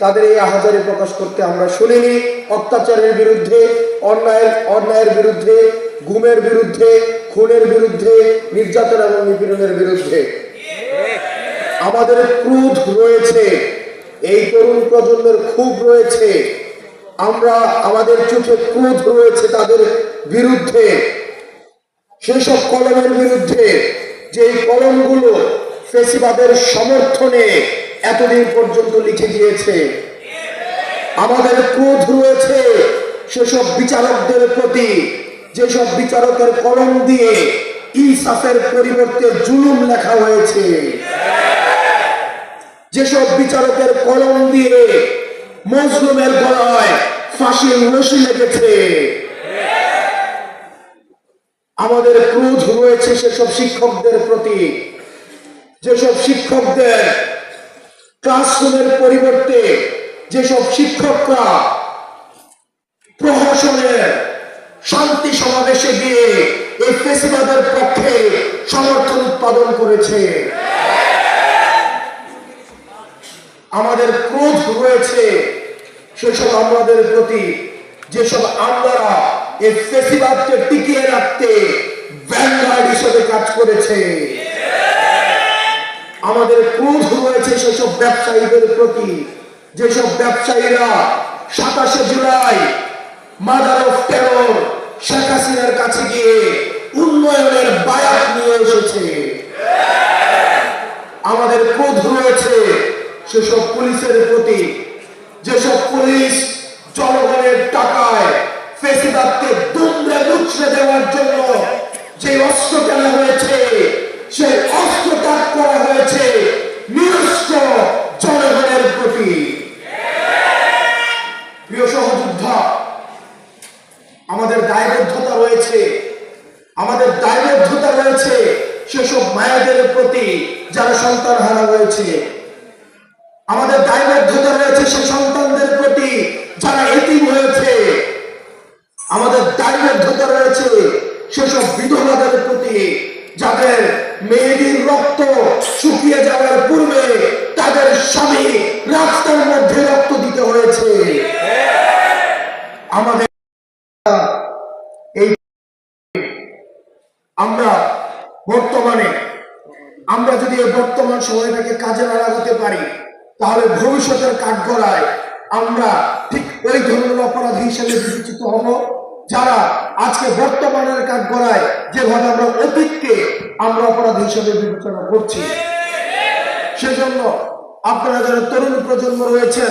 তাদের এই আহাজারি প্রকাশ করতে আমরা শুনিনি। অত্যাচারের বিরুদ্ধে, অন্যায়ের অন্যায়ের বিরুদ্ধে, গুমের বিরুদ্ধে, খুনের বিরুদ্ধে, নির্যাতন এবং নিপীড়নের বিরুদ্ধে। আমাদের ক্রোধ রয়েছে, এই তরুণ প্রজন্মের খুব রয়েছে। আমরা আমাদের চোখে ক্রোধ রয়েছে তাদের বিরুদ্ধে। সেসব কলমের বিরুদ্ধে যে কলমগুলো ফেসিবাদের সমর্থনে এতদিন পর্যন্ত লিখে গিয়েছে আমাদের ক্রোধ রয়েছে সেসব বিচারকদের প্রতি, যেসব বিচারকের কলম দিয়ে ইসাফের পরিবর্তে জুলুম লেখা হয়েছে। যেসব বিচারকের কলম দিয়ে মজলুমের গলায় ফাঁসির রশি লেগেছে। আমাদের ক্রোধ রয়েছে সেসব শিক্ষকদের প্রতি, যেসব শিক্ষকদের ক্লাসরুমের পরিবর্তে যেসব শিক্ষকরা প্রহসনের শান্তি সমাবেশে গিয়ে এই ফেসিবাদের পক্ষে সমর্থন উৎপাদন করেছে। আমাদের ক্রোধ রয়েছে সেসব আমাদের প্রতি, যেসব আমলারা এই ফেসিবাদকে টিকিয়ে রাখতে ভ্যানগার্ড হিসেবে কাজ করেছে। আমাদের ক্রোধ রয়েছে সেসব ব্যবসায়ীদের প্রতি। যেসব ব্যবসায়ীরা সাতাশে July mother of terror Sheikh হাসিনার কাছে গিয়ে উন্নয়নের বায়াত নিয়ে এসেছে। আমাদের ক্রোধ রয়েছে সেসব পুলিশের প্রতি। যেসব পুলিশ জনগণের টাকায় ফেসিবাদকে দুমড়ে মুচড়ে দেওয়ার জন্য যে অস্ত্র কেনা হয়েছে, সেই অস্ত্র ত্যাগ করা হয়েছে নিরস্ত্র জনগণের প্রতি প্রিয় সহযোদ্ধা আমাদের দায়বদ্ধতা রয়েছে। আমাদের দায়বদ্ধতা রয়েছে সেসব মায়েদের প্রতি যারা সন্তান হারা হয়েছে আমাদের দায়বদ্ধতা রয়েছে সে সন্তানদের প্রতি যারা এতিম হয়েছে। আমাদের দায়বদ্ধতা রয়েছে সেসব বিধবাদের প্রতি যাদের মেয়েদের রক্ত শুকিয়ে যাওয়ার পূর্বে তাদের স্বামী রাস্তার মধ্যে রক্ত দিতে হয়েছে। আমাদের আমরা বর্তমানে, আমরা যদি এই বর্তমান সময়টাকে কাজে না লাগাতে পারি, তাহলে ভবিষ্যতের কাঠগড়ায় আমরা ঠিক ওই ধরনের অপরাধী হিসেবে বিবেচিত হব, যারা আজকে বর্তমানের কাঠগড়ায় যেভাবে আমরা অতীতকে আমরা অপরাধ হিসেবে বিবেচনা করছি। সেজন্য আপনারা যারা তরুণ প্রজন্ম রয়েছেন